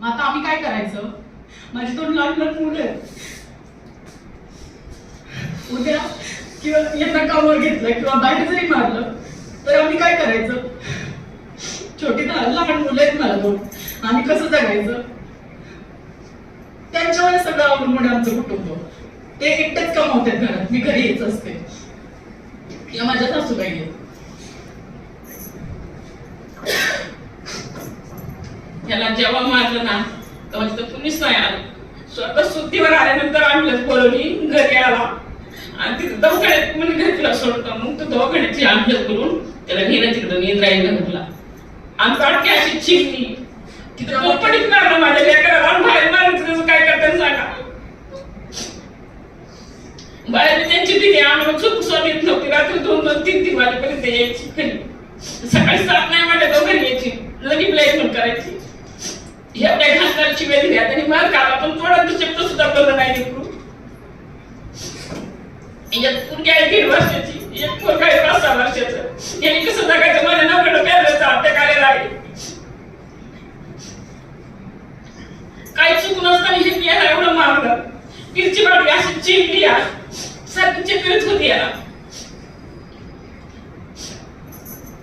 मग आता आम्ही काय करायचं? माझी दोन लहान लहान मुलं आहेत. उद्या किंवा यांना कामावर घेतलं किंवा बाहेर जरी मारलं तर आम्ही काय करायचं? छोटी लहान लहान मुलं आहेत मला दोन. आम्ही कसं जगायचं? त्यांच्यावर सगळं अवलंबून आमचं कुटुंब. ते एकटेच कमावतात घरात. मी घरी येत असते. या माझ्या सासूबाई आहेत ह्याला जेव्हा मारलं ना तेव्हा तिथं कुणीच नाही आलं. स्वतः सुट्टीवर आल्यानंतर आम्ही बोलवली घरी आला. आणि तिथं दवाखान्यात म्हणजे घरी तिला सोडतो मग तो दवाखान्याची ॲम्ब्युलन्स करून त्याला घेणं तिकडं इंद्रायणी घरला. आणि काटकी अशी चिरली तिथं पोपडीत मारलं माझ्या लेकराला. आणि बाहेर मारलं त्याचं काय करताना सांगा. बाहेर त्यांची भीती आम्हाला चूक सण येत नव्हती. रात्री दोन दोन तीन तीन वाजेपर्यंत यायची घरी. सकाळी सात नाही वाटत घरी यायची. लगी ब्लॅकमेल करायची. एवढ्या घातल्याची वेळ दिली त्यांनी मार खाला पण थोडा शब्द सुद्धा बोललं नाही लेकरू एक पोरगी आहे दीड वर्षाची. एक पोरगा आहे पाच सहा वर्षाचं. याने कसं जगायचं? माझ्या नवकडं प्यायला अटॅक आलेला आहे काही चुकून असताना हे मी याला एवढं मारलं पिरची बाटली अशी चिरली या सारखी चिरलीच होती याला.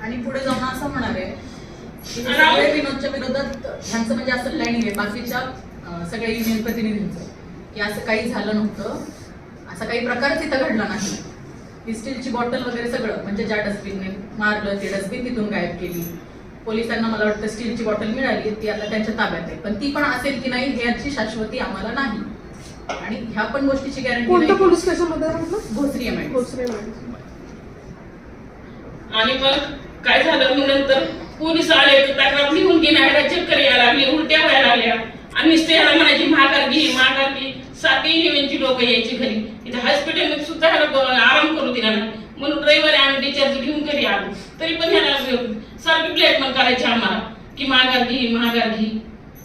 आणि पुढे जाऊन असं म्हणाले सगळे विनोदच्या विरोधात ह्यांचं म्हणजे असं प्लॅनिंग आहे बाकीच्या अं, सगळ्या युनियन प्रतिनिधींचं. की असं काही झालं नव्हतं. असा काही प्रकारच इथं घडला नाही. ही स्टीलची बॉटल वगैरे सगळं म्हणजे ज्या डस्टबिनने मारलं ते डस्टबिन तिथून गायब केली. पोलिसांना मला वाटतं स्टीलची बॉटल मिळाली ती आता त्यांच्या ताब्यात आहे. पण ती पण असेल की नाही हे याची शाश्वती आम्हाला नाही. आणि ह्या पण गोष्टीची गॅरंटी पोलीस स्टेशनमध्ये म्हटलं भोसरी. आणि मग काय झालं नंतर? पोलीस आले तर तक्रार लिहून घेण्याला चक्कर यायला लागली उलट्या व्हायला लागल्या. आणि नुसते ह्याला म्हणायची महागार घे महागार घे. सातही निवेंची लोक यायची घरी. इथे हॉस्पिटलमध्ये सुद्धा आराम करू दिला नाही. म्हणून रविवारी आम्ही डिचार्ज घेऊन घरी आलो. तरी पण ह्याला सारखी ब्लॅकमेल करायची आम्हाला की महागार घे महागार घे.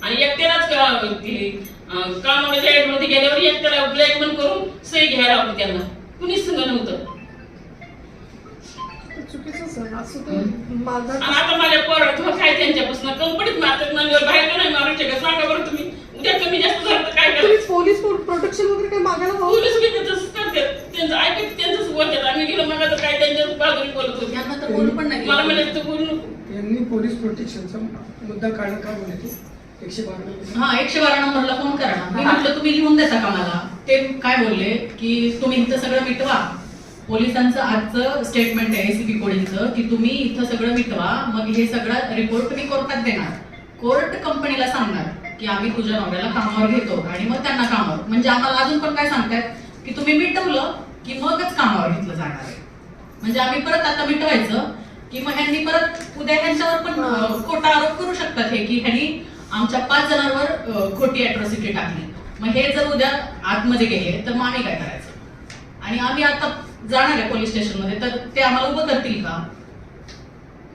आणि एकट्यालाच का- कामाच्या ऍडमध्ये गेल्यावर एकट्याला ब्लॅकमेल करून सही घ्यायला लावली त्यांना. कुणीच सांगत नव्हतं. चुकीचंच आहे असं ते माझा आणि आता माझ्या पोरात हो काय त्यांच्यापासून कंपनीत मारतात म्हणल्यावर बाहेर का नाही मारू शकत सांगा बरं तुम्ही? उद्या कमी जास्त झालं तर काय तुम्ही पोलीस प्रोटेक्शन वगैरे काही मागायला जाऊ पोलीस बी तसंच करतात. त्यांचं ऐकत त्यांचंच बोलतात आम्ही गेलो मग काय त्यांच्याच बाजूने बोलत होते. यांना तर बोलू पण नाही मला. म्हणजे तू बोलू नको. यांनी पोलीस प्रोटेक्शनचा मुद्दा काढणं का बोलले एकशे बारा हा एकशे बारा नंबरला फोन करा. मी म्हटलं तुम्ही लिहून देता का मला? ते काय बोलले की तुम्ही इथं सगळं मिटवा. पोलिसांचं आजचं स्टेटमेंट आहे एसीबी कोळींचं की तुम्ही इथं सगळं मिटवा मग हे सगळं रिपोर्ट मी कोर्टात देणार. कोर्ट कंपनीला सांगणार की आम्ही तुझ्या नवऱ्याला कामावर घेतो आणि मग त्यांना कामावर. म्हणजे आम्हाला अजून पण काय सांगतायत? की तुम्ही मिटवलं की मगच कामावर घेतलं जाणार आहे. म्हणजे आम्ही परत आता मिटवायचं की मग ह्यांनी परत उद्या ह्यांच्यावर पण खोटा आरोप करू शकतात हे की ह्यांनी आमच्या पाच जणांवर खोटी अॅट्रॉसिटी टाकली. मग हे जर उद्या आतमध्ये गेले तर मग आम्ही काय करायचं? आणि आम्ही आता जाणार आहे पोलीस स्टेशनमध्ये. तर ते आम्हाला उभं करतील का?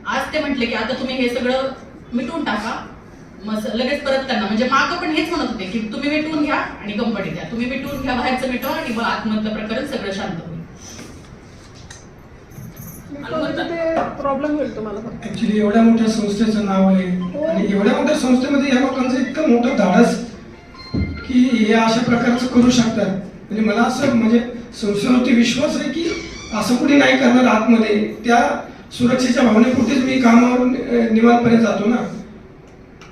आज ते म्हटले की आता तुम्ही हे सगळं मिटवून टाका. मग लगेच परत त्यांना म्हणजे मागं पण हेच म्हणत होते की तुम्ही मिटवून घ्या आणि कंपनी द्या. तुम्ही मिटवून घ्या बाहेरचं मिटवा आणि मग आतमधलं प्रकरण सगळं शांत होईल. ते प्रॉब्लेम होईल तुम्हाला फक्त? ऍक्च्युली एवढ्या मोठ्या संस्थेचं नाव आहे आणि एवढ्या मोठ्या संस्थेमध्ये या लोकांचं इतकं मोठं धाडस की हे अशा प्रकारचं करू शकतात. म्हणजे मला असं म्हणजे संस्थेवरती विश्वास आहे की असं कुठे नाही करणार आतमध्ये? त्या सुरक्षेच्या भावनेपुरतीच मी कामावरून निवांतपणे जातो ना.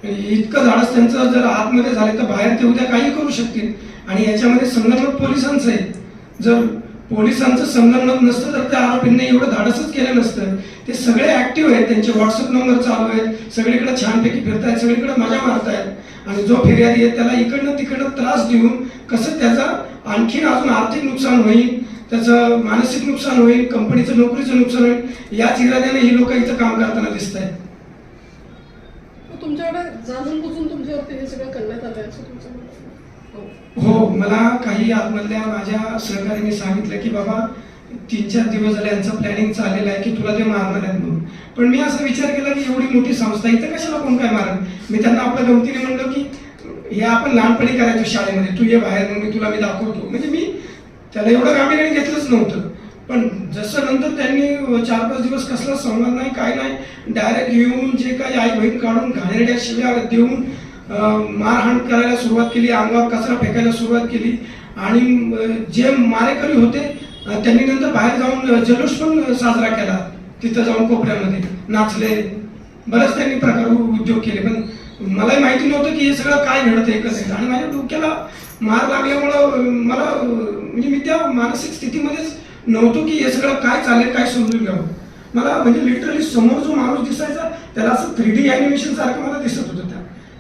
इतकं धाडस त्यांचं जर आतमध्ये झाले तर बाहेर ते उद्या काही करू शकतील. आणि याच्यामध्ये संलग्न पोलिसांचं आहे. जर पोलिसांचं संलग्न नसतं तर त्या आरोपींनी एवढं धाडसच केलं नसतं. ते सगळे ऍक्टिव्ह आहेत. त्यांचे व्हॉट्सअप नंबर चालू आहेत. सगळीकडे छानपैकी फिरतायत. सगळीकडे मजा मारतायत. आणि जो फिर्यादी आहे त्याला इकडनं तिकडनं त्रास देऊन कसं त्याचा आणखीन अजून आर्थिक नुकसान होईल त्याचं मानसिक नुकसान होईल कंपनीचं नोकरीचं नुकसान होईल याच इराद्याने ही लोक इथं काम करताना दिसत आहेत मग तुमच्याकडे जाणून बुजून तुमच्यावरती हे सगळं करण्यात आलंय असं तुमचं म्हणणं आहे. हो. मला काही आतमधल्या माझ्या सहकार्याने सांगितलं की बाबा तीन चार दिवस झाले यांचं प्लॅनिंग चाललेलं आहे की तुला ते मारणार आहेत म्हणून. पण मी असा विचार केला की एवढी मोठी संस्था इथं कशाला कोण काय मारणार मी त्यांना आपल्या गमतीने म्हणलं की हे आपण लहानपणी करायचो शाळेमध्ये. तू ये बाहेर मग मी तुला मी दाखवतो. म्हणजे मी त्याला एवढं गांभीर्याने घेतलंच नव्हतं. पण जसं नंतर त्यांनी चार पाच दिवस कसला संवाद नाही काय नाही डायरेक्ट येऊन जे काही आई बहीण काढून घाणेरड्या शिव्या देऊन मारहाण करायला सुरुवात केली अंगावर कचरा फेकायला सुरुवात केली. आणि जे मारेकरी होते त्यांनी नंतर बाहेर जाऊन जल्लोष पण साजरा केला. तिथं जाऊन कोपऱ्यामध्ये नाचले. बरेच त्यांनी प्रकार उद्योग केले. पण मलाही माहिती नव्हतं की हे सगळं काय घडत कसं आहे. आणि माझ्या डोक्याला मार लागल्यामुळं मला म्हणजे मी त्या मानसिक स्थितीमध्येच नव्हतो की हे सगळं काय चालेल काय समजून घ्यावं. मला म्हणजे लिटरली समोर जो माणूस दिसायचा त्याला असं थ्री डी ॲनिमेशन सारखं मला दिसत होतं त्या.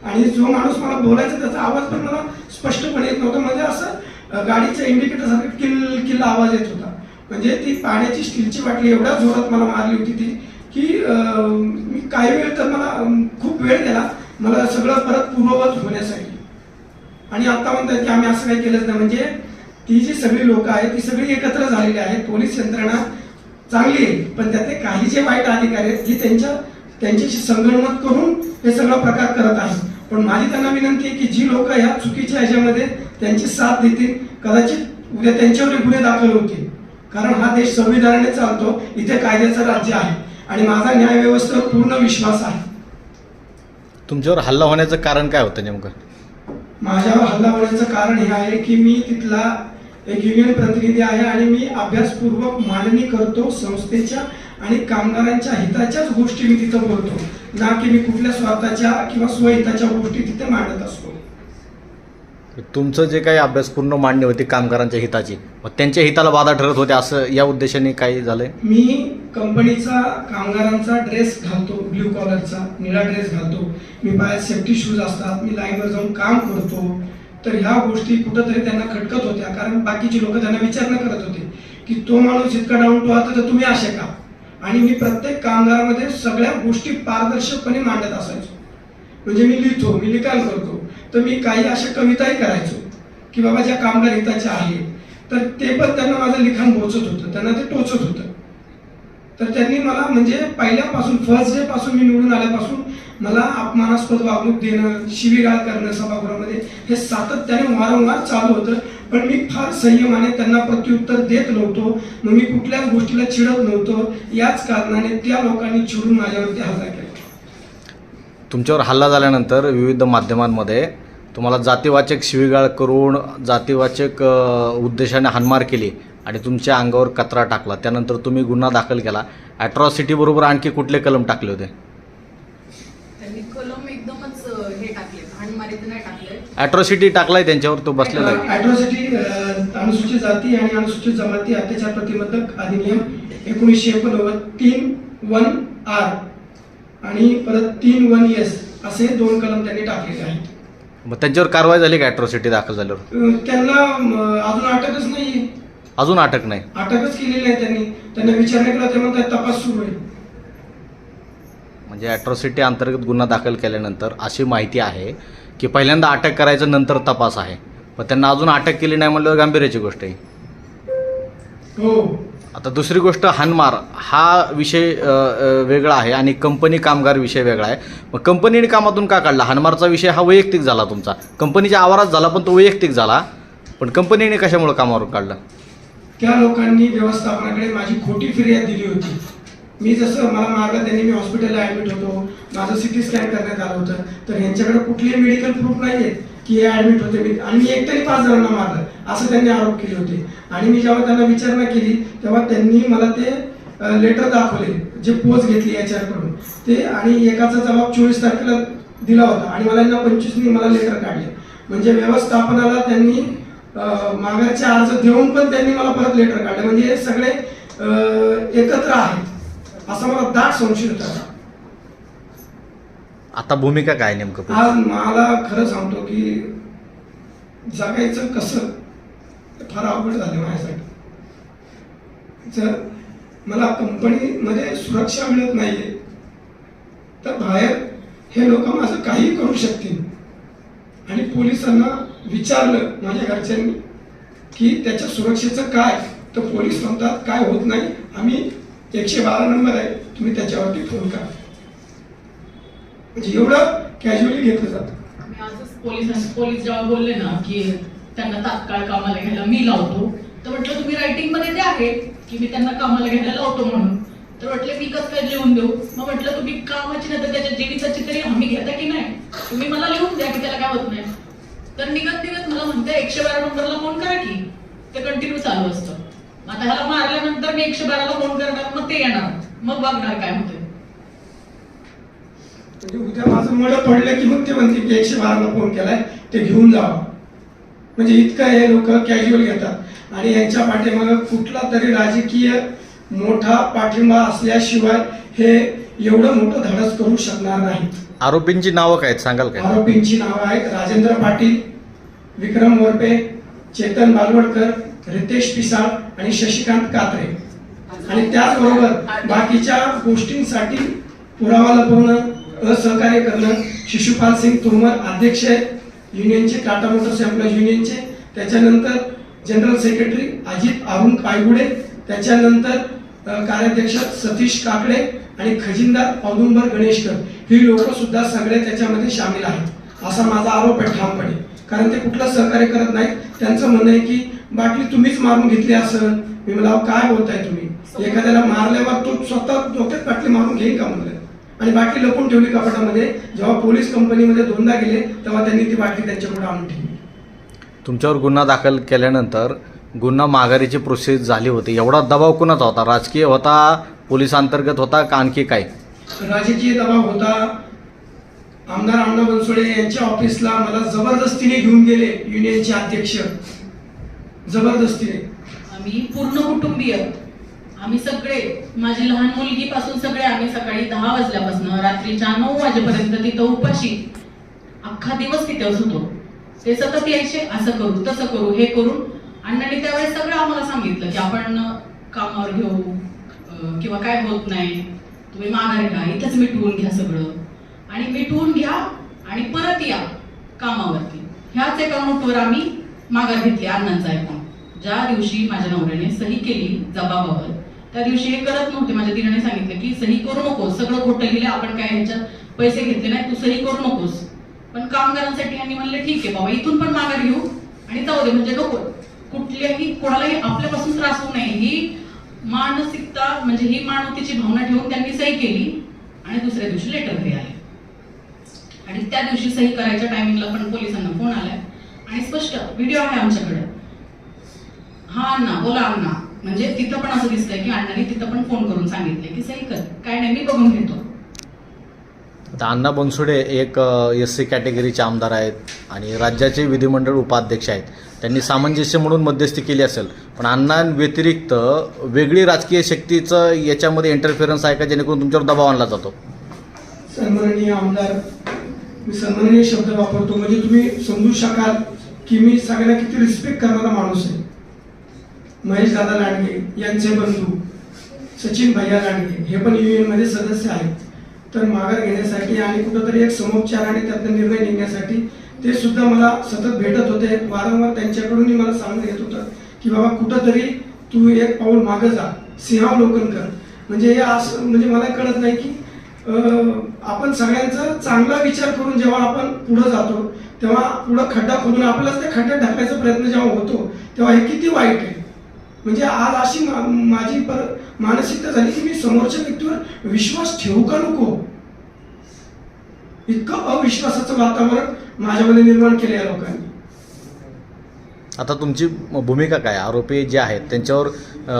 आणि जो माणूस मला बोलायचा त्याचा आवाज पण मला स्पष्टपणे येत नव्हता. म्हणजे असं गाडीचं गाडीच्या इंडिकेटर सारखं किल किल्ला आवाज येत होता. म्हणजे ती पाण्याची स्टीलची बाटली एवढ्या जोरात मला मारली होती ती की मी काही वेळ तर मला खूप वेळ गेला. मला सगळं परत पूर्ववत होण्यासाठी. आणि आता म्हणतात की आम्ही असं काही केलंच नाही. म्हणजे ती जी सगळी लोक आहेत ती सगळी एकत्र झालेली आहेत. पोलीस यंत्रणा चांगली आहे पण त्यातले काही जे वाईट अधिकारी आहेत जे त्यांच्या त्यांच्याशी संगणमत करून हे सगळा प्रकार करत आहेत. पण माझी त्यांना विनंती आहे की जी लोक ह्या चुकीच्या ह्याच्यामध्ये त्यांची साथ देतील कदाचित उद्या त्यांच्यावर गुन्हे दाखल होतील. कारण हा देश संविधानाने चालतो इथे कायद्याचं राज्य आहे. आणि माझा न्यायव्यवस्थेवर पूर्ण विश्वास आहे. तुमच्यावर हल्ला होण्याचं कारण काय होतं नेमकं? माझ्यावर हल्ला होण्याचं कारण हे आहे की मी तिथला एक युनियन प्रतिनिधी आहे आणि मी अभ्यासपूर्वक मांडणी करतो संस्थेच्या आणि कामगारांच्या हिताच्याच गोष्टी मी तिथं बोलतो. ना की मी कुठल्या स्वार्थाच्या किंवा स्वहिताच्या गोष्टी तिथे मांडत असतो. तुमचं जे काही अभ्यासपूर्ण मांडणी होती कामगारांच्या हिताची मग त्यांच्या हिताला बाधा ठरत होते असं या उद्देशाने काही झालंय? मी कंपनीचा कामगारांचा ड्रेस घालतो ब्ल्यू कॉलरचा निळा ड्रेस घालतो. मी बाहेर सेफ्टी शूज असतात मी लाईनवर जाऊन काम करतो. तर ह्या गोष्टी कुठंतरी त्यांना खटकत होत्या. कारण बाकीची लोक त्यांना विचारणा करत होते की तो माणूस इतका डाऊन टू आता तर तुम्ही असे का? आणि मी प्रत्येक कामगारामध्ये सगळ्या गोष्टी पारदर्शकपणे मांडत असायचो. म्हणजे मी लिहितो मी लिखाण करतो. तर मी काही अशा कविताही करायचो की बाबा ज्या कामगार हिताच्या आहे. तर ते पण त्यांना माझं लिखाण पोचत होतं त्यांना ते टोचत होतं. तर त्यांनी मला म्हणजे पहिल्यापासून फर्स्ट डे पासून मी निवडून आल्यापासून मला अपमानास्पद वागणूक देणं शिवीगाळ करणं सभागृहामध्ये हे सातत्याने वारंवार चालू होतं. पण मी फार संयमाने त्यांना प्रत्युत्तर देत नव्हतो. मग मी कुठल्याच गोष्टीला चिडत नव्हतो. याच कारणाने त्या लोकांनी चिडून माझ्यावरती हल्ला केला. तुमच्यावर हल्ला झाल्यानंतर विविध माध्यमांमध्ये तुम्हाला जातीवाचक शिवीगाळ करून जातीवाचक उद्देशाने हानमार केली. आणि तुमच्या अंगावर कचरा टाकला. त्यानंतर तुम्ही गुन्हा दाखल केला. ॲट्रॉसिटी बरोबर आणखी कुठले कलम टाकले होते? त्यांनी कलम एकदमच अं, हे टाकले. हाणमारीत नाही टाकले. ॲट्रॉसिटी टाकलाय त्यांच्यावर तो बसलेला आहे. ॲट्रॉसिटी अनुसूचित जाती आणि अनुसूचित जमाती अत्याचार प्रतिबंधक अधिनियम एकोणीसशे एकोणनव्वद तीन वन आर आणि परत तीन वन एस असे दोन कलम त्यांनी टाकलेले आहेत. मग त्यांच्यावर कारवाई झाली का ॲट्रॉसिटी दाखल झाल्यावर? अं, त्यांना अं, अजून अटकच नाही. अजून अटक नाही. अटकच केलेली आहे त्यांनी. त्यांना विचारणे केला ते म्हणतात तपास सुरू आहे. म्हणजे ॲट्रॉसिटी अंतर्गत गुन्हा दाखल केल्यानंतर अशी माहिती आहे की पहिल्यांदा अटक करायचं नंतर तपास आहे. पण त्यांना अजून अटक केली नाही म्हणल्यावर गांभीर्याची गोष्ट आहे. हो. आता दुसरी गोष्ट हानमार हा विषय वेगळा आहे आणि कंपनी कामगार विषय वेगळा आहे. मग कंपनीने कामातून का काढला? हानमारचा विषय हा वैयक्तिक झाला तुमचा. कंपनीच्या आवारात झाला पण तो वैयक्तिक झाला. पण कंपनीने कशामुळे कामावरून काढला? त्या लोकांनी व्यवस्थापनाकडे माझी खोटी फिर्याद दिली होती. मी जसं मला मारलं त्यांनी मी हॉस्पिटलला ॲडमिट होतो. माझं सिटी स्कॅन करण्यात आलं होतं. तर यांच्याकडे कुठलेही मेडिकल प्रूफ नाही आहेत की हे ॲडमिट होते. मी आणि मी एकतरी पाच जणांना मारलं. असं त्यांनी आरोप केले होते. आणि मी जेव्हा त्यांना विचारणा केली तेव्हा त्यांनी मला ते लेटर दाखवले जे पोच घेतली याच्याकडून ते आणि एकाचा जबाब चोवीस तारखेला दिला होता. आणि मला यांना पंचवीसनी मला लेटर काढले. म्हणजे व्यवस्थापनाला त्यांनी माघारचे अर्ज देऊन पण त्यांनी मला परत लेटर काढले. म्हणजे हे सगळे एकत्र आहेत. असा मला दाट संशय होता. आता भूमिका काय नेमकं? आज मला खरं सांगतो की जगायचं कसं फार अवघड झालं माझ्यासाठी. जर मला कंपनीमध्ये सुरक्षा मिळत नाहीये तर बाहेर हे लोक माझं काही करू शकतील. आणि पोलिसांना विचारलं माझ्या घरच्यांनी की त्याच्या सुरक्षेचं काय? तर पोलीस म्हणतात काय होत नाही. आम्ही एकशे बारा नंबर आहे. तुम्ही त्याच्यावरती फोन करा. म्हणजे एवढं कॅज्युअली घेतलं जातं. आम्ही पोलीस जेव्हा बोलले ना की त्यांना तात्काळ कामाला घ्यायला मी लावतो तर म्हटलं तुम्ही रायटिंगमध्ये ते आहे की मी त्यांना कामाला घ्यायला लावतो म्हणून तर म्हटलं मी कसं काय लिहून देऊ? मग म्हटलं तुम्ही कामाची नाही तर त्याच्या जीविताची तरी हमी घेता की नाही? तुम्ही मला लिहून द्या की त्याला काय होत नाही. तर निघत निघत मला म्हणते एकशे बारा नंबरला फोन करा की. ते कंटिन्यू चालू असतं. मग आता ह्याला मारल्यानंतर मी एकशे बाराला फोन करणार मग ते येणार. मग बघणार काय होतंय. म्हणजे उद्या माझं मड पडलं की मग ते म्हणते की एकशे बाराला फोन केलाय ते घेऊन जावा. म्हणजे इतकं हे लोक कॅज्युअल घेतात. आणि यांच्या पाठीमागं कुठला तरी राजकीय मोठा पाठिंबा असल्याशिवाय हे एवढं मोठं धाडस करू शकणार नाहीत. आरोपींची नावं काय आहेत? सांगाल काय? आरोपींची नावं आहेत राजेंद्र पाटील विक्रम वरपे चेतन बालवडकर रितेश पिसाळ आणि शशिकांत कात्रे. आणि त्याचबरोबर बाकीच्या गोष्टींसाठी पुरावा लपवणं असहकार्य करणं शिशुपाल सिंग तोमर अध्यक्ष आहेत युनियनचे टाटा मोटर्स एम्प्लॉईज युनियनचे. त्याच्यानंतर जनरल सेक्रेटरी अजित अरुण पायगुडे. त्याच्यानंतर कार्याध्यक्ष सतीश काकडे आणि खजिनदार औदुंबर गणेशकर ही लोक सुद्धा सगळे त्याच्यामध्ये सामील आहेत. असा माझा आरोप आहे ठामपणे. कारण ते कुठलं सहकार्य करत नाहीत. त्यांचं म्हणणं आहे की बाटली तुम्हीच मारून घेतली असं मी मला काय बोलताय तुम्ही? एखाद्याला मारल्यावर तो स्वतः डोक्यात बाटली मारून घेईन का म्हणलं? आणि बाटली लपून ठेवली कपाटामध्ये. जेव्हा पोलीस कंपनीमध्ये दोनदा गेले तेव्हा त्यांनी ती बाटली त्यांच्याकडे आणून ठेवली. तुमच्यावर गुन्हा दाखल केल्यानंतर गुन्हा माघारीची प्रोसेस झाली होती. एवढा दबाव कुणाचा होता? राजकीय होता पोलिसांतर्गत होता का आणखी काय? राजकीय दबाव होता. आमदार अण्णा बनसोडे यांच्या ऑफिसला मला जबरदस्तीने घेऊन गेले युनियनचे अध्यक्ष. जबरदस्तीने. आम्ही पूर्ण कुटुंबीय. आम्ही सगळे माझी लहान मुलगी पासून सगळे आम्ही सकाळी दहा वाजल्यापासून रात्रीच्या नऊ वाजेपर्यंत तिथं उपाशी अख्खा दिवस तिथेच होतो. ते सतत यायचे असं करू तसं करू हे करून अण्णांनी त्यावेळेस सगळं आम्हाला सांगितलं की आपण कामावर घेऊ किंवा काय होत नाही. तुम्ही माघार घ्या इथंच मिटवून घ्या सगळं. आणि मिटवून घ्या आणि परत या कामावरती. ह्याच एका नोटवर आम्ही माघार घेतली अण्णांचा ऐकून ज्या दिवशी माझ्या नवऱ्याने सही केली जबाबावर त्या दिवशी हे करत नव्हते. माझ्या दिराने सांगितलं की सही करू नकोस. सगळं खोटं लिहिले. आपण काय ह्याच्यात पैसे घेतले नाही तू सही करू नकोस. पण कामगारांसाठी यांनी म्हणले ठीक आहे बाबा इथून पण माघार घेऊ आणि जाऊ दे म्हणजे नको. कुठल्याही कोणालाही आपल्यापासून त्रास होऊ नये. ही मानसिकता म्हणजे ही मानवतेची भावना ठेवून त्यांनी सही केली आणि दुसऱ्या दिवशी लेटर घरी आले. आणि त्या दिवशी सही करायच्या टायमिंगला पण पोलिसांना फोन आलाय. आणि स्पष्ट व्हिडिओ आहे आमच्याकडे. हा अण्णा बोला अण्णा. म्हणजे तिथं पण असं दिसतंय की अण्णाने तिथं पण फोन करून सांगितले की सही कर. काय नाही मी बघून घेतो. अण्णा बनसोडे एक एस सी कॅटेगरीचे आमदार आहेत आणि राज्याचे विधिमंडळ उपाध्यक्ष आहेत. त्यांनी सामंजस्य म्हणून मध्यस्थी केली असेल. पण अण्णांव्यतिरिक्त वेगळी राजकीय शक्तीचं याच्यामध्ये इंटरफिअरन्स आहे का जेणेकरून तुमच्यावर दबाव आणला जातो? सन्माननीय आमदार मी सन्माननीय शब्द वापरतो. म्हणजे तुम्ही समजू शकाल की मी सगळ्यांना किती रिस्पेक्ट करणारा माणूस आहे. महेश दादा लांडगे यांचे बंधू सचिन भैया लांडगे हे पण युनियन सदस्य आहेत. तर माघार घेण्यासाठी आणि कुठंतरी एक समोपचार आणि त्यातनं निर्णय घेण्यासाठी ते सुद्धा मला सतत भेटत होते. वारंवार त्यांच्याकडूनही मला सांगून येत होतं की बाबा कुठंतरी तू एक पाऊल मागं जा. सिंहावलोकन कर. म्हणजे हे असं म्हणजे मला कळत नाही की आपण सगळ्यांचा चांगला विचार करून जेव्हा आपण पुढं जातो तेव्हा पुढं खड्डा खोदून आपल्यालाच त्या खड्ड्यात ढकलायचा प्रयत्न जेव्हा होतो तेव्हा हे किती वाईट आहे. म्हणजे आज अशी मा- माझी पर मानसिकता झाली की मी समोरच्या व्यक्तीवर विश्वास ठेवू का नको? इतकं अविश्वासाचं वातावरण माझ्यामध्ये निर्माण केलं या लोकांनी. आता तुमची भूमिका काय? आरोपी जे आहेत त्यांच्यावर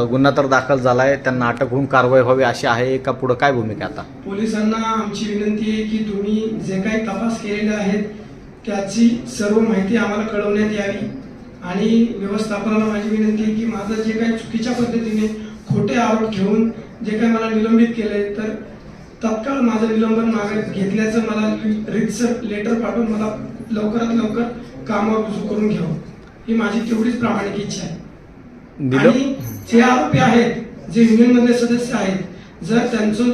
गुन्हा तर दाखल झाला आहे त्यांना अटक होऊन कारवाई व्हावी अशी आहे का पुढं काय भूमिका आता? पोलिसांना आमची विनंती आहे की तुम्ही जे काही तपास केलेले आहेत त्याची सर्व माहिती आम्हाला कळवण्यात यावी. आणि व्यवस्थापनाला माझी विनंती आहे की माझं जे काही चुकीच्या पद्धतीने खोटे आरोप घेऊन जे काही मला निलंबित केलंय तर तत्काळ माझं निलंबन मागे घेतल्याचं मला रितसर लेटर पाठवून मला लवकरात लवकर कामावर रुजू करून घ्यावं. ही माझी तेवढीच प्रामाणिक इच्छा आहे. आणि जे आरोपी आहेत जे युनियन मधले सदस्य आहेत जर त्यांचं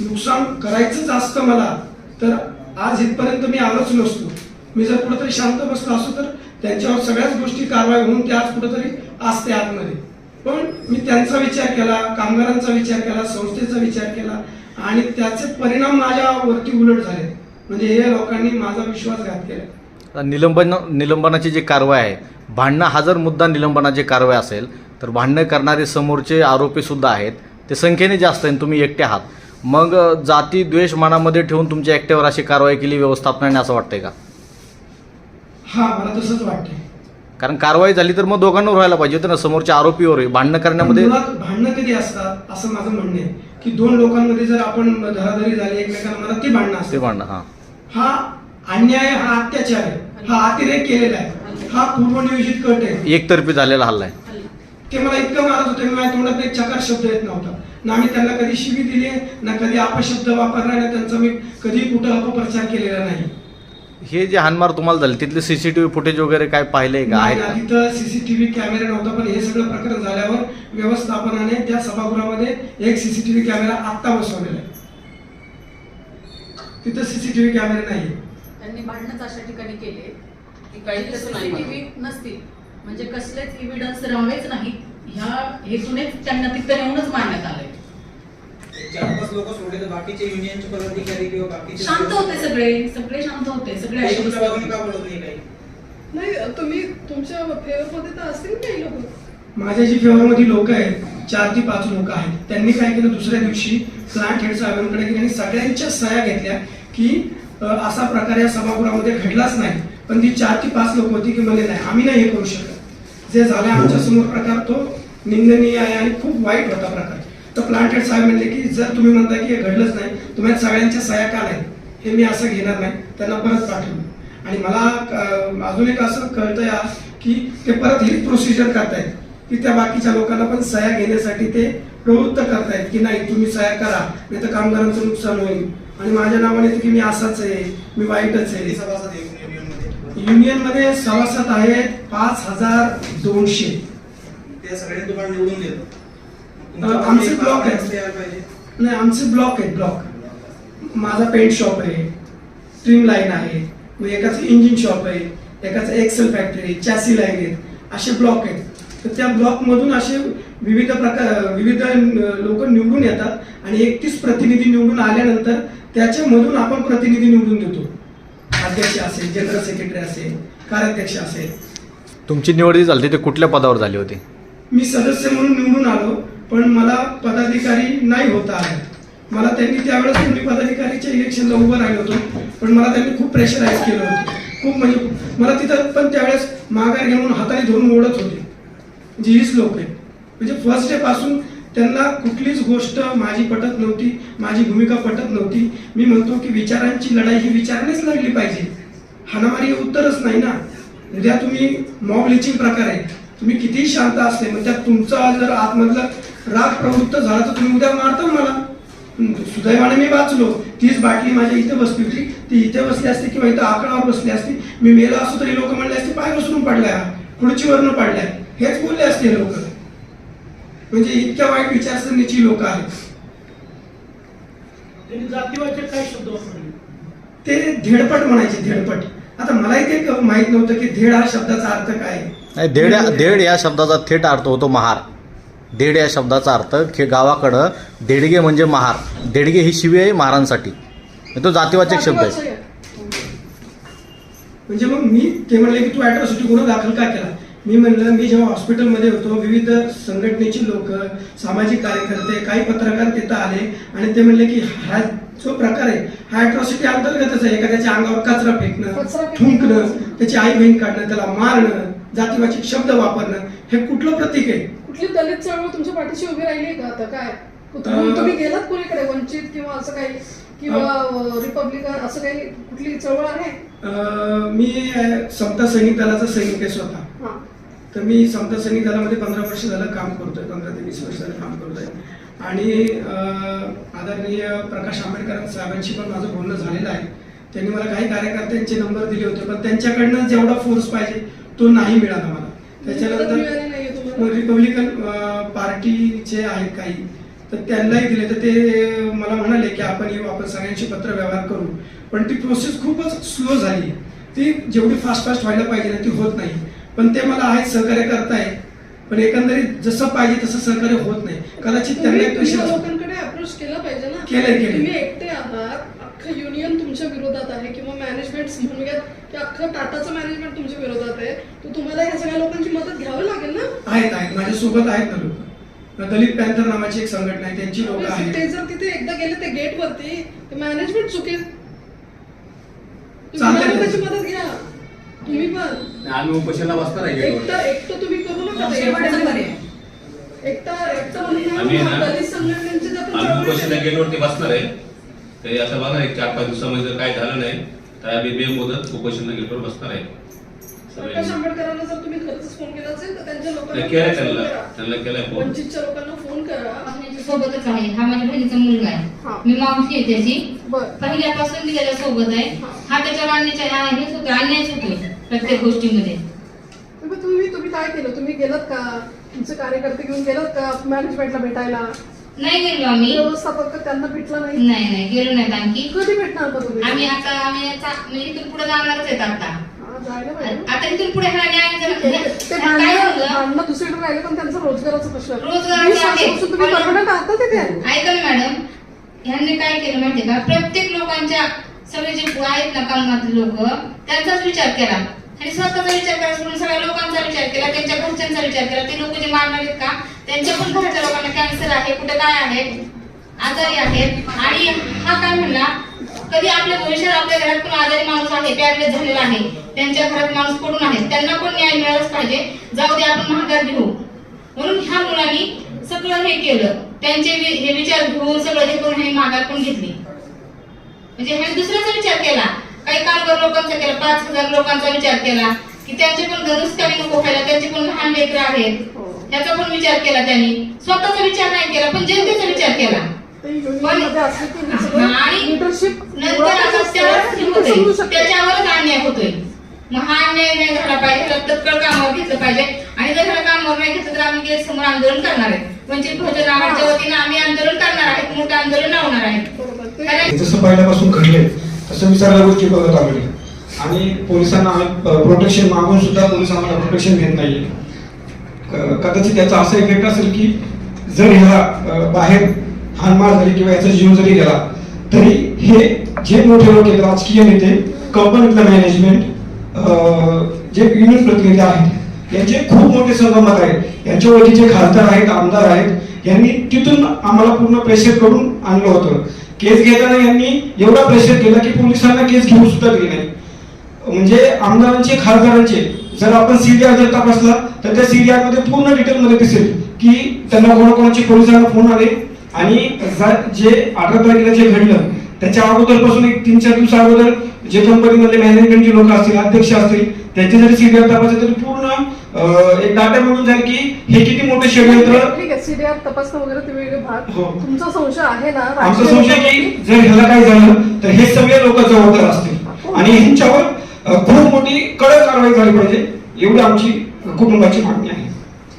नुकसान करायचंच असतं मला तर आज इथपर्यंत मी आलोच नसतो. मी जर कुठेतरी शांत बसलो असतो तर त्यांच्यावर सगळ्याच गोष्टी कारवाई होऊन ते आज कुठेतरी असते आतमध्ये. पण मी त्यांचा विचार केला कामगारांचा विचार केला संस्थेचा विचार केला आणि त्याचे परिणाम माझ्यावरती उलट झाले. म्हणजे हे लोकांनी माझा विश्वासघात केला. निलंबन निलंबनाची जी कारवाई आहे भांडणं हा जर मुद्दा निलंबनाची कारवाई असेल तर भांडणं करणारे समोरचे आरोपी सुद्धा आहेत. ते संख्येने जास्त आहे तुम्ही एकटे आहात. मग जाती द्वेष मनामध्ये ठेवून तुमच्या एकट्यावर अशी कारवाई केली व्यवस्थापनाने असं वाटतंय का? हा मला तसंच वाटतंय. कारण कारवाई झाली तर मग दोघांवर व्हायला पाहिजे होतं ना समोरच्या आरोपीवर भांडणं करण्यामध्ये मुळात भांडणं कधी असतात? असं माझं म्हणणं आहे. की दोन लोकांमध्ये जर आपण धराधरी झाली एकमेकांना मला ती भांडणं ते असते भांडणं हां. हा अन्याय हा अत्याचार आहे. हा अतिरेक केलेला आहे. हा पूर्वनियोजित कट आहे. एकतर्फी झालेला हल्ला आहे. ते मला इतकं मारत होते मी माझ्या तोंडात एक चकार शब्द येत नव्हता. ना मी त्यांना कधी शिवी दिली ना कधी अपशब्द वापरला ना त्यांचा मी कधी कुठं अपप्रचार केलेला नाही. हे जे हानमार तुम्हाला झाले तिथले सीसीटीव्ही फुटेज वगैरे काय पाहिलंय का? नाही आहे ना, तिथं सीसीटीव्ही कॅमेरा नव्हता पण हे सगळं प्रकरण झाल्यावर व्यवस्थापनाने त्या सभागृहामध्ये एक सीसीटीव्ही कॅमेरा आत्ता बसवलेला आहे. तिथं सीसीटीव्ही कॅमेरे नाही. त्यांनी भांडणच अशा ठिकाणी केले की काही तसं नाही. CCTV नसतील. म्हणजे कसलेच इव्हिडन्स राहावेच नाही ह्या हेतूनेच त्यांना तिथं नेऊनच मारण्यात आलंय. चार पाच लोक सोडले तर बाकीचे युनियनचे पदाधिकारी किंवा बाकीचे शांत होते सगळे सगळे शांत होते सगळे तुमच्या बाजूने का. बोलत नाही काही? नाही तुम्ही तुमच्या फेवरमध्ये तर असतील काही लोक. माझ्या जी फेवरमध्ये लोक आहेत चार ते पाच लोक आहेत. त्यांनी काय केलं दुसऱ्या दिवशी प्लांट हेड साहेबांकडे गेले आणि सगळ्यांच्या सह्या घेतल्या की असा प्रकार या सभागृहामध्ये घडलाच नाही. पण ती चार ते पाच लोक होती की म्हणे नाही आम्ही नाही हे करू शकत. जे झालं आमच्यासमोर प्रकार तो निंदनीय आहे आणि खूप वाईट होता प्रकार तर प्लांटेड साहेब म्हणले की जर तुम्ही म्हणता की हे घडलंच नाही तुम्ही सगळ्यांच्या सह्या का नाही हे मी असं घेणार नाही. त्यांना परत पाठवलं आणि मला अजून एक असं कळतंय या की ते परत हीच प्रोसिजर करतायत. की त्या बाकीच्या लोकांना पण सह्या घेण्यासाठी ते प्रवृत्त करतायत की नाही तुम्ही सह्या करा नाही तर कामगारांचं नुकसान होईल. आणि माझ्या नावाने की मी असाच आहे मी वाईटच आहे. सभासद युनियनमध्ये सभासद आहेत पाच हजार दोनशे. ते सगळे तुम्हाला निवडून देतो. आमचे ब्लॉक पाहिजे नाही आमचे ब्लॉक आहेत ब्लॉक माझा पेंट शॉप आहे ट्रिम लाईन आहे मग एकाचं इंजिन शॉप आहे एकाचं एक्सेल फॅक्टरी चॅसी लाईन आहेत असे ब्लॉक आहेत. तर त्या ब्लॉकमधून असे विविध प्रकार विविध लोक निवडून येतात आणि एकतीस प्रतिनिधी निवडून आल्यानंतर त्याच्यामधून आपण प्रतिनिधी निवडून देतो. अध्यक्ष असेल जनरल सेक्रेटरी असेल कार्याध्यक्ष असेल. तुमची निवड जी झाली ते कुठल्या पदावर झाली होती? मी सदस्य म्हणून निवडून आलो. पण मला पदाधिकारी नाही होता आलं. मला त्यांनी त्यावेळेस मी पदाधिकारीच्या इलेक्शनला उभं राहिलो होतो पण मला त्यांनी खूप प्रेशराईज केलं होतं. खूप म्हणजे मला तिथं पण त्यावेळेस माघार घेऊन हाताने धरून ओढत होते. जी हीच लोक आहेत. म्हणजे फर्स्ट डे पासून त्यांना कुठलीच गोष्ट माझी पटत नव्हती माझी भूमिका पटत नव्हती. मी म्हणतो की विचारांची लढाई ही विचारानेच लढली पाहिजे. हाणामारी उत्तरच नाही ना. उद्या तुम्ही मॉब लिचिंग प्रकार आहे तुम्ही कितीही शांत असले मग त्यात तुमचा जर आतमधलं राग प्रवृत्त झाला तर तुम्ही उद्या मारता मला. सुदैवाने मी वाचलो. तीच बाटली माझ्या इथे बसली होती. ती इथे बसली असती किंवा इथं आकडावर बसली असती. मी मेलो असतो तरी लोक म्हणले असते पाय घसरून पडलाय खुर्चीवरनं पडलाय. हेच बोलले असते लोक. म्हणजे इतक्या वाईट विचारसरणीची लोक आहेत. त्यांनी जातीवाचक काय शब्द वापरले. ते धेडपट म्हणायचे धेडपट आता मलाही ते माहीत नव्हतं की धेड हा शब्दाचा अर्थ काय धेड धेड या शब्दाचा थेट अर्थ होतो महार. धेड या शब्दाचा अर्थ खे गावाकडं देडगे म्हणजे महार. देडगे ही शिवी आहे महारांसाठी. तो जातीवाचक शब्द आहे. म्हणजे मग मी ते म्हणले की तू अॅट्रॉसिटी गुन्हा दाखल का केला? मी म्हणलं मी जेव्हा हॉस्पिटलमध्ये होतो विविध संघटनेची लोक सामाजिक कार्यकर्ते काही पत्रकार तिथं आले आणि ते म्हणले की हा जो प्रकार आहे हा अॅट्रॉसिटी अंतर्गतच आहे. एखाद्याच्या अंगावर कचरा फेकणं कचरा फेकणं. थुंकणं त्याची आई बहीण काढणं त्याला मारणं जातीवाचक शब्द वापरणं हे कुठलं प्रतीक आहे? कुठली दलित चळवळ तुमच्या पाठीशी उभी राहिली का आता? काय? तुम्ही गेलात कोणीकडे? वंचित किंवा असं काही किंवा रिपब्लिकन असं काही कुठली चळवळ आहे? मी समता सैनिक दलाचा सैनिक आहे स्वतः. हा. तर मी समता सैनिक दलामध्ये पंधरा वर्ष झालं काम करतोय पंधरा ते वीस वर्ष झालं काम करतोय. आणि आदरणीय प्रकाश आंबेडकर साहेबांशी पण माझं बोलणं झालेलं आहे. त्यांनी मला काही कार्यकर्त्यांचे नंबर दिले होते पण त्यांच्याकडनं जेवढा फोर्स पाहिजे तो नाही मिळाला मला. मदत त्याच्यानंतर रिपब्लिकन अं, पार्टीचे आहेत काही तर त्यांनाही दिले. तर ते मला म्हणाले की आपण येऊ आपण सगळ्यांशी पत्र व्यवहार करू. पण ती प्रोसेस खूपच स्लो झाली. ती जेवढी फास्ट फास्ट व्हायला पाहिजे ना ती होत नाही. पण ते मला आहेत सहकार्य करताय पण एकंदरीत जसं पाहिजे तसं सहकार्य होत नाही. कदाचित त्यांना एक. लोकांकडे अप्रोच केला पाहिजे ना. केलंय. तुम्ही एकटे आहात. अख्खं युनियन तुमच्या विरोधात आहे किंवा मॅनेजमेंट म्हणूयात अख्खं टाटाचं मॅनेजमेंट तुमच्या विरोधात आहे. तर तुम्हाला या सगळ्या लोकांची मदत घ्यावी लागेल ना? आहेत आहेत. माझ्यासोबत आहेत ना लोक. दलित पॅन्थर नावाची एक संघटना आहे त्यांची लोक आहेत. ते जर तिथे एकदा गेले ते गेट वरती मॅनेजमेंट चुकेल. चालतंय. तुम्ही लोकांची मदत घ्या. तुम्ही पण. आम्ही उपोषणाला बसणार आहे. एकटं एकटं तुम्ही करू नका. ते. म्हणून आम्ही केली. गेटवरती बसणार आहे. तरी आता बघा एक चार पाच दिवसामध्ये जर काय झालं नाही. तर आम्ही बेमुदत उपोषणाला गेटवर बसणार आहे. प्रकाश. आंबेडकरांना जर तुम्ही खरंच फोन केला असेल तर त्यांच्या नाही, लोकांना केलाय फोन त्यांना. करा. त्यांना केलाय फोन वंचितच्या लोकांना फोन करा. सोबतच आहे. हा माझ्या बहिणीचा मुलगा हा. आहे मी मावशी आहे त्याची. बर. पहिल्यापासून मी त्याच्या सोबत आहे. हा. हा त्याच्यावर अन्याय हेच होतो अन्यायच होतोय प्रत्येक गोष्टीमध्ये. तुम्ही तुम्ही काय केलं? तुम्ही गेलात का? तुमचे कार्यकर्ते घेऊन गेलात का? मॅनेजमेंटला भेटायला? नाही गेलो आम्ही. व्यवस्थापक त्यांना भेटला नाही. नाही नाही गेलो नाहीत आणखी. कधी भेटणार का तुम्ही आम्ही आता आम्ही आता म्हणजे इथून पुढे जाणारच आहेत आता. हा, जायला पाहिजे. आता इथून पुढे ह्याला न्याय जर ते काय भांडणं झालं? भांडणं दुसरीकडे राहिले पण त्यांचा रोजगाराचा प्रश्न. आहे. रोजगाराचा वीस आहे. वर्षापासून तुम्ही पण- परमनंट आहात ना तिथे. ऐका ना मॅडम. ह्यांनी काय केलं माहितीये का? प्रत्येक लोकांच्या सगळे जे आहेत ना कामातले लोक त्यांचाच विचार केला. आणि स्वतःचा विचार करा सोडून सगळ्या लोकांचा विचार केला त्यांच्या घरच्यांचा विचार केला. ते लोक जे मारणार आहेत का? त्यांच्या पण घरच्या लोकांना कॅन्सर आहे कुठे काय आहे आजारी आहेत. आणि हा काय म्हणला कधी आपल्या भविष्यात आपल्या घरात पण आजारी माणूस आहे पॅरलेस झालेला आहे त्यांच्या घरात माणूस पडून आहे त्यांना पण न्याय मिळालाच पाहिजे. जाऊ दे आपण महागार घेऊ. म्हणून ह्या मुलांनी सगळं हे केलं. त्यांचे वि- हे विचार घेऊन सगळं हे करून हे माघार पण घेतली. म्हणजे ह्याने दुसऱ्याचा विचार केला. काही कामगार लोकांचा केला पाच हजार लोकांचा विचार केला की त्यांचे पण घर नुसकामी नको व्हायला त्यांचे पण लहान लेकरं आहेत. ह्याचा पण विचार केला त्यांनी. स्वतःचा विचार नाही केला पण जनतेचा विचार केला. आणि नंतर हे. त्याच्यावरच अन्याय होतोय. मग हा अन्याय नाही झाला पाहिजे ह्याला तत्काळ कामावर घेतलं पाहिजे. आणि जर ह्याला कामावर नाही घेतलं तर आम्ही गेट समोर आंदोलन करणार आहे वंचित बहुजन आघाडीच्या वतीनं आम्ही आंदोलन करणार आहेत मोठं आंदोलन लावणार आहे जसं पहिल्यापासून घडले तसं मी सगळ्या गोष्टी बघत आलो आणि पोलिसांना आम्ही प्रोटेक्शन मागून सुद्धा पोलीस आम्हाला प्रोटेक्शन देत नाहीये. क- कदाचित याचा असा इफेक्ट असेल की जर ह्याला बाहेर हानमार झाली किंवा याचा जीव जरी गेला तरी हे जे मोठे मोठे राजकीय नेते कंपनीतलं मॅनेजमेंट जे युनियन प्रतिनिधी आहेत यांचे खूप मोठे सहमत आहेत. यांच्या ओळखीचे खासदार आहेत आमदार आहेत यांनी तिथून आम्हाला पूर्ण प्रेशर करून आणलं होतं. केस घेताना यांनी एवढा प्रेशर केला की पोलिसांना केस घेऊ सुद्धा दिली नाही. म्हणजे आमदारांचे खासदारांचे जर आपण सीडीआर जर तपासला तर त्या सीडीआरमध्ये पूर्ण डिटेल मध्ये दिसेल की त्यांना कोणाकोणाचे पोलिसांना फोन आले आणि जा- अठरा तारखेला जे घडलं त्याच्या अगोदरपासून एक तीन चार दिवसा अगोदर जे कंपनीमधले मॅनेजमेंटचे लोक असतील अध्यक्ष असतील त्यांचे जरी सीडीआर तपासले तरी पूर्ण एक डाटा मिळून जाईल की हे किती मोठे षडयंत्र ठीक आहे सीडीआर तपासणं वगैरे ते वेगळे भाग हो. तुमचा संशय आहे ना आमचा संशय की? जर ह्याला काय झालं तर हे सगळे लोक जबाबदार असतील आणि ह्यांच्यावर खूप मोठी कडक कारवाई झाली पाहिजे एवढी आमची कुटुंबाची मागणी आहे.